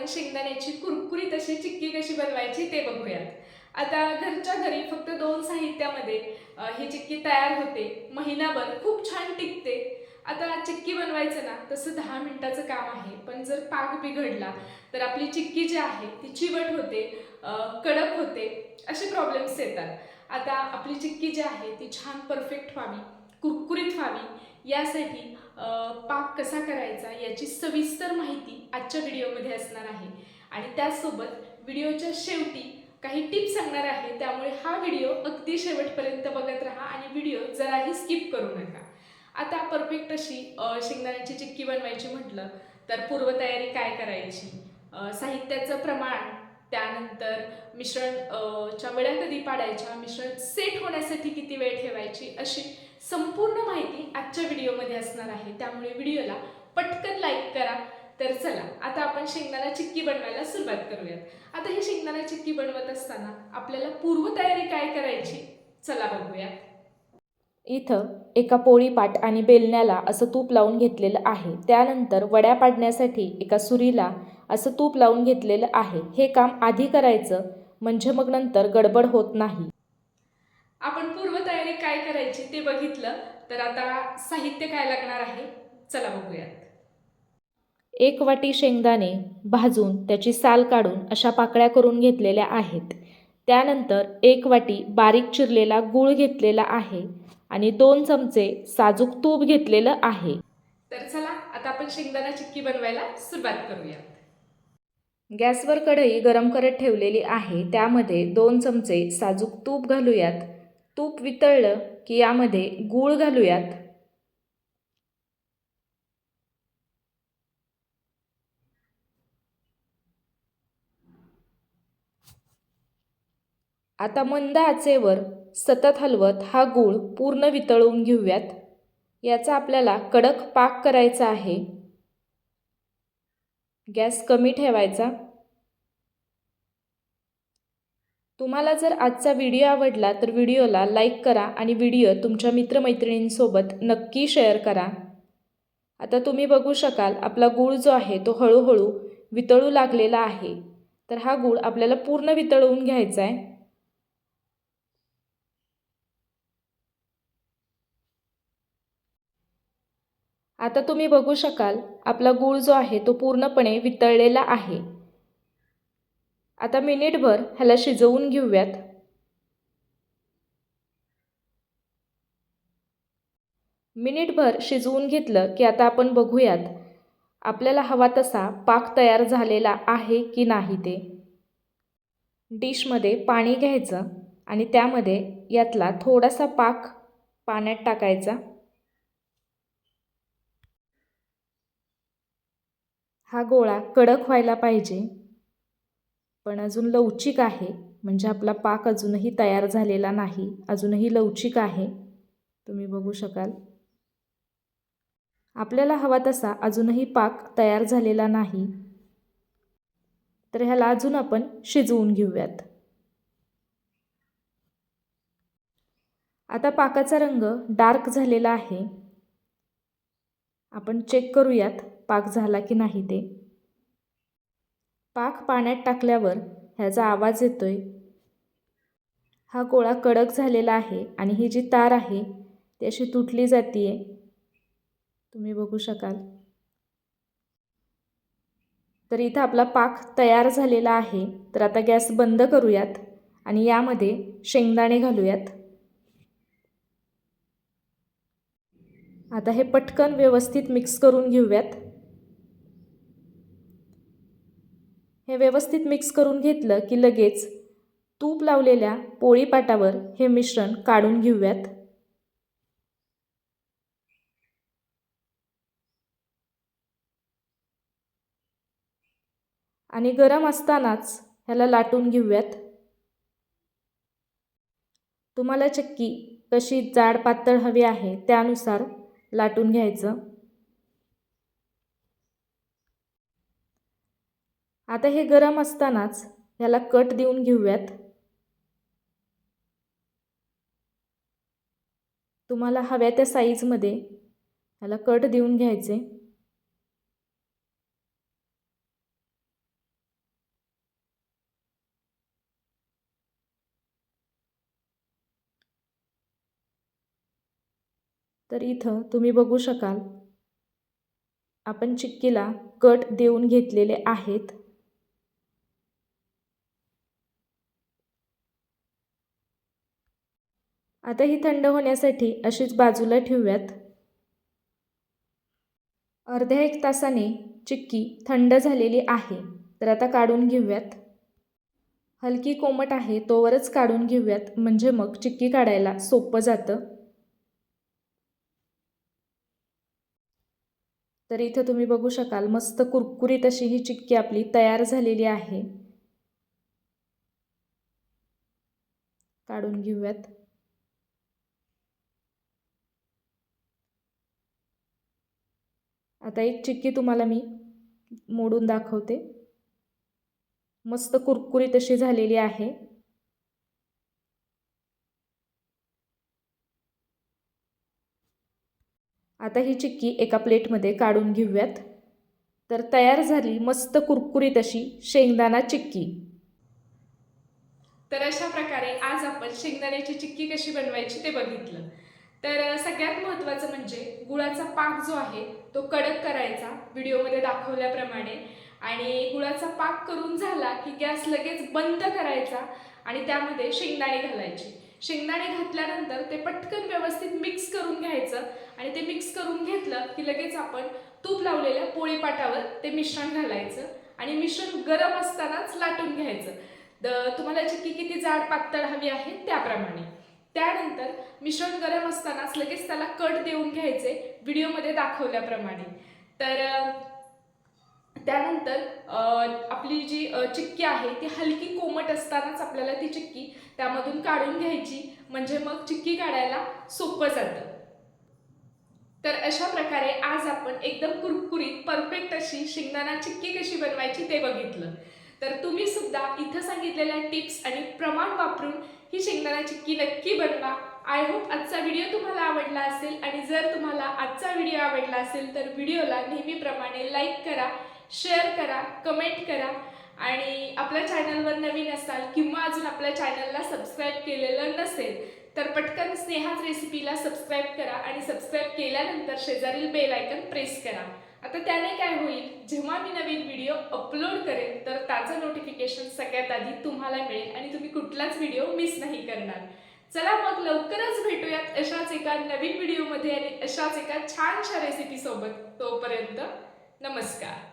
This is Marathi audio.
आपण शेंगदाण्याची कुरकुरीत अशी चिक्की कशी बनवायची ते बघूयात. आता घरच्या घरी फक्त दोन साहित्यामध्ये ही चिक्की तयार होते. महिनाभर खूप छान टिकते. आता चिक्की बनवायचं ना तसं दहा मिनटाचं काम आहे. पण जर पाक बिघडला तर आपली चिक्की जी आहे ती चिवट होते कडक होते असे प्रॉब्लेम्स येतात. आता आपली चिक्की जी आहे ती छान परफेक्ट व्हावी कुरकुरीत व्हावी. यासाठी पाक कसा करायचा याची सविस्तर माहिती आजच्या व्हिडिओमध्ये असणार आहे. आणि त्याचसोबत व्हिडिओच्या शेवटी काही टिप्स सांगणार आहे. त्यामुळे हा व्हिडिओ अगदी शेवटपर्यंत बघत राहा आणि व्हिडिओ जराही स्किप करू नका. आता परफेक्ट अशी अ, शेंगदाण्याची चिक्की बनवायची म्हटलं तर पूर्वतयारी काय करायची? साहित्याचं प्रमाण त्यानंतर मिश्रण च्या वेळा कधी पाडायच्या मिश्रण सेट होण्यासाठी किती वेळ ठेवायची अशी संपूर्ण माहिती आजच्या व्हिडिओमध्ये असणार आहे. त्यामुळे व्हिडिओला पटकन लाईक करा. तर चला आता आपण शेंगदाणा चिक्की बनवायला सुरुवात करूयात. आता ही शेंगदाणा चिक्की बनवत असताना आपल्याला पूर्वतयारी काय करायची? चला बघूया इथं एका पोळीपाट आणि बेलण्याला असं तूप लावून घेतलेलं आहे. त्यानंतर वड्या पाडण्यासाठी एका सुरीला असं तूप लावून घेतलेलं आहे. हे काम आधी करायचं म्हणजे मग नंतर गडबड होत नाही. आपण पूर्वतयारी काय करायची ते बघितलं तर आता साहित्य काय लागणार आहे? चला बघूयात. एक वाटी शेंगदाणे भाजून त्याची साल काढून अशा पाकळ्या करून घेतलेल्या आहेत. त्यानंतर एक वाटी बारीक चिरलेला गूळ घेतलेला आहे आणि दोन चमचे साजूक तूप घेतलेलं आहे. तर चला आता आपण शेंगदाणा चिक्की बनवायला सुरुवात करूया गॅसवर कढई गरम करत ठेवलेली आहे. त्यामध्ये दोन चमचे साजूक तूप घालूयात. तूप वितळलं की यामध्ये गूळ घालूयात. आता मंद आचेवर सतत हलवत हा गूळ पूर्ण वितळवून घेऊयात. याचा आपल्याला कडक पाक करायचा आहे. गॅस कमी ठेवायचा. तुम्हाला जर आजचा व्हिडिओ आवडला तर व्हिडिओला लाईक करा आणि व्हिडिओ तुमच्या मित्रमैत्रिणींसोबत नक्की शेअर करा. आता तुम्ही बघू शकाल आपला गूळ जो आहे तो हळूहळू वितळू लागलेला आहे. तर हा गूळ आपल्याला पूर्ण वितळवून घ्यायचा आहे. आता तुम्ही बघू शकाल आपला गूळ जो आहे तो पूर्णपणे वितळलेला आहे. आता मिनिटभर ह्याला शिजवून घेऊयात. मिनिटभर शिजवून घेतलं की आता आपण बघूयात आपल्याला हवा तसा पाक तयार झालेला आहे की नाही ते. डिशमध्ये पाणी घ्यायचं आणि त्यामध्ये यातला थोडासा पाक पाण्यात टाकायचा. हा गोळा कडक व्हायला पाहिजे. पण अजून लवचिक आहे. म्हणजे आपला पाक अजूनही तयार झालेला नाही. अजूनही लवचिक आहे. तुम्ही बघू शकाल. आपल्याला हवा तसा अजूनही पाक तयार झालेला नाही. तर ह्याला अजून आपण शिजवून घेऊयात. आता पाकाचा रंग डार्क झालेला आहे. आपण चेक करूयात. पाक झाला की नाही ते? पाक पाण्यात टाकल्यावर ह्याचा आवाज येतोय. हा गोळा कडक झालेला आहे आणि ही जी तार आहे ती अशी तुटली जातीये. तुम्ही बघू शकाल. तर इथं आपला पाक तयार झालेला आहे तर आता गॅस बंद करूयात आणि यामध्ये शेंगदाणे घालूयात. आता हे पटकन व्यवस्थित मिक्स करून घेऊयात. हे व्यवस्थित मिक्स करून घेतलं की लगेच तूप लावलेल्या पोळीपाटावर हे मिश्रण काढून घेऊयात. आणि गरम असतानाच ह्याला लाटून घेऊयात. तुम्हाला चक्की कशी जाड पातळ हवी आहे त्यानुसार लाटून घ्यायचं. आता हे गरम असतानाच ह्याला कट देऊन घेऊयात. तुम्हाला हव्या त्या साईजमध्ये ह्याला कट देऊन घ्यायचे. तर इथं तुम्ही बघू शकाल आपण चिक्कीला कट देऊन घेतलेले आहेत. आता ही थंड होण्यासाठी अशीच बाजूला ठेवूयात. अर्ध्या एक तासाने चिक्की थंड झालेली आहे तर आता काढून घेऊयात. हलकी कोमट आहे तोवरच काढून घेऊयात म्हणजे मग चिक्की काढायला सोपं जातं. तर इथं तुम्ही बघू शकाल मस्त कुरकुरीत अशी ही चिक्की आपली तयार झालेली आहे. काढून घेऊयात. आता एक चिक्की तुम्हाला मी मोडून दाखवते. मस्त कुरकुरीत अशी झालेली आहे. आता ही चिक्की एका प्लेटमध्ये काढून घेऊयात. तर तयार झाली मस्त कुरकुरीत अशी शेंगदाणा चिक्की. तर अशा प्रकारे आज आपण शेंगदाण्याची चिक्की कशी बनवायची ते बघितलं. तर सगळ्यात महत्त्वाचं म्हणजे गुळाचा पाक जो आहे तो कडक करायचा व्हिडिओमध्ये दाखवल्याप्रमाणे. आणि गुळाचा पाक करून झाला की गॅस लगेच बंद करायचा आणि त्यामध्ये शेंगदाणे घालायचे. शेंगदाणे घातल्यानंतर ते पटकन व्यवस्थित मिक्स करून घ्यायचं आणि ते मिक्स करून घेतलं की लगेच आपण तूप लावलेल्या पोळीपाटावर ते मिश्रण घालायचं आणि मिश्रण गरम असतानाच लाटून घ्यायचं. द- तुम्हाला चिक्की किती जाड पातळ हवी आहे त्याप्रमाणे. त्यानंतर मिश्रण गरम असतानाच लगेच त्याला कट देऊन घ्यायचे व्हिडिओमध्ये दाखवल्याप्रमाणे. तर त्यानंतर आपली जी चिक्की आहे ती हलकी कोमट असतानाच आपल्याला ती चिक्की त्यामधून काढून घ्यायची. म्हणजे मग चिक्की काढायला सोपं जातं. तर अशा प्रकारे आज आपण एकदम कुरकुरीत परफेक्ट अशी शेंगदाणा चिक्की कशी बनवायची ते बघितलं. तर तुम्ही सुद्धा इथं सांगितलेल्या टिप्स आणि प्रमाण वापरून ही शेंगदाणा चिक्की नक्की बनवा. आय होप आजचा व्हिडिओ तुम्हाला आवडला असेल आणि जर तुम्हाला आजचा व्हिडिओ आवडला असेल तर व्हिडिओला नेहमीप्रमाणे लाईक करा शेअर करा कमेंट करा. आणि आपल्या चॅनलवर नवीन असाल किंवा अजून आपल्या चॅनलला सबस्क्राईब केलेलं नसेल तर पटकन स्नेहाच रेसिपीला सबस्क्राईब करा आणि सबस्क्राईब केल्यानंतर शेजारील बेल आयकन प्रेस करा. आता त्याने काय होईल? जेव्हा मी नवीन व्हिडिओ अपलोड करेन तर त्याचं नोटिफिकेशन सगळ्यात आधी तुम्हाला मिळेल आणि तुम्ही कुठलाच व्हिडिओ मिस नाही करणार. चला मग लवकरच भेटूयात अशाच एका नवीन व्हिडिओमध्ये आणि अशाच एका छानशा रेसिपीसोबत तोपर्यंत नमस्कार.